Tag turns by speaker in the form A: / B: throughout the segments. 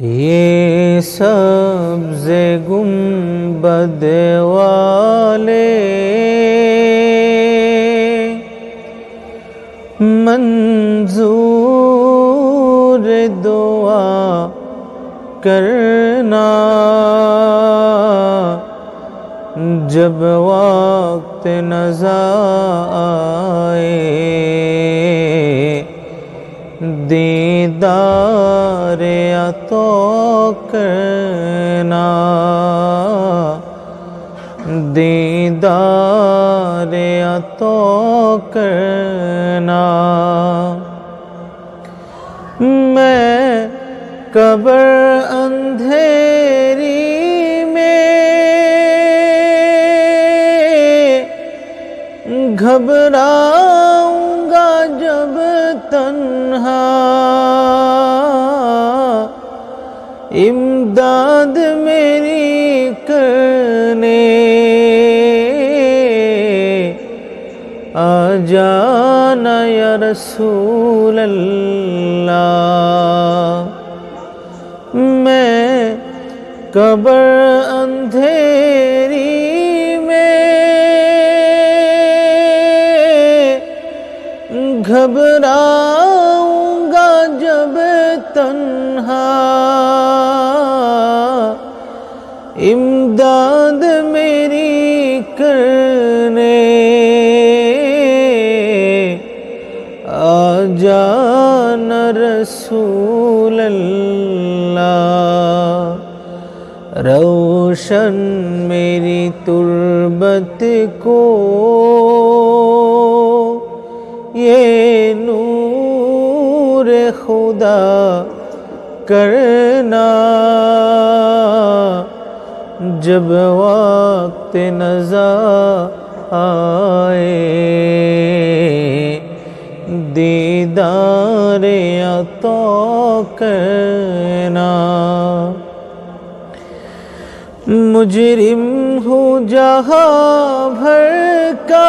A: یہ سبز گنبد والے منظور دعا کرنا جب وقت نظر آئے عطا کرنا۔ دیدار عطا کرنا۔ میں قبر اندھیری میں گھبراؤں امداد میری کرنے آ جانا یا رسول اللہ میں قبر اندھیر گھبراؤں گا جب تنہا۔ امداد میری کرنے۔ آ جانا رسول اللہ۔ روشن میری تربت کو۔ نور خدا کرنا۔ جب وقت نظر آئے، دیدار عطا کرنا۔ مجرم ہوں جہاں بھر کا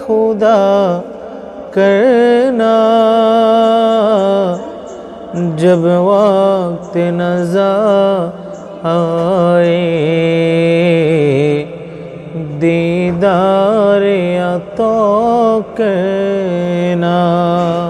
A: خدا کرنا۔ جب وقت نظر آئے دیدار عطا کرنا۔